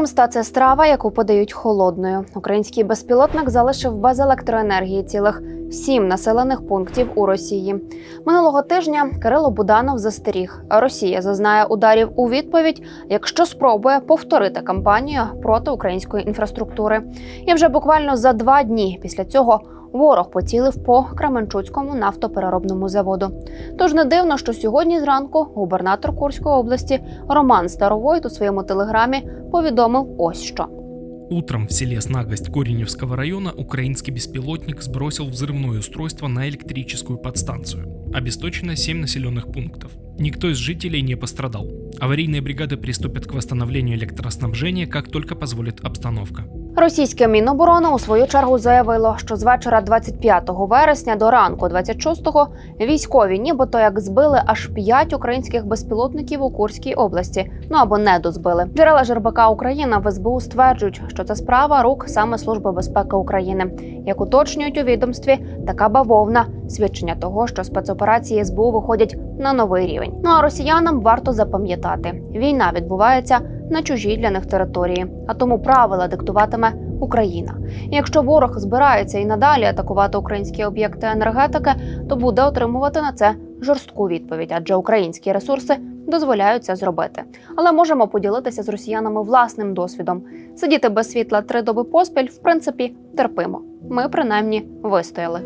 Помста це страва, яку подають холодною. Український безпілотник залишив без електроенергії цілих сім населених пунктів у Росії. Минулого тижня Кирило Буданов застеріг. Росія зазнає ударів у відповідь, якщо спробує повторити кампанію проти української інфраструктури. І вже буквально за два дні після цього ворог поцілив по Кременчуцькому нафтопереробному заводу. Тож не дивно, що сьогодні зранку губернатор Курської області Роман Старовойт у своєму телеграмі повідомив ось що. Утром в селе Снагость Кореневского района украинский беспилотник сбросил взрывное устройство на электрическую подстанцию. Обесточено 7 населенных пунктов. Никто из жителей не пострадал. Аварийные бригады приступят к восстановлению электроснабжения, как только позволит обстановка. Російське Міноборони у свою чергу заявило, що з вечора 25 вересня до ранку 26-го військові, нібито як збили аж п'ять українських безпілотників у Курській області. Ну або не дозбили. Джерела ЖРБК Україна в СБУ стверджують, що це справа рук саме Служби безпеки України. Як уточнюють у відомстві, така бавовна свідчення того, що спецоперації СБУ виходять на новий рівень. Ну а росіянам варто запам'ятати, війна відбувається на чужій для них території, а тому правила диктуватиме Україна. Якщо ворог збирається і надалі атакувати українські об'єкти енергетики, то буде отримувати на це жорстку відповідь, адже українські ресурси дозволяють це зробити. Але можемо поділитися з росіянами власним досвідом. Сидіти без світла три доби поспіль, в принципі, терпимо. Ми принаймні вистояли.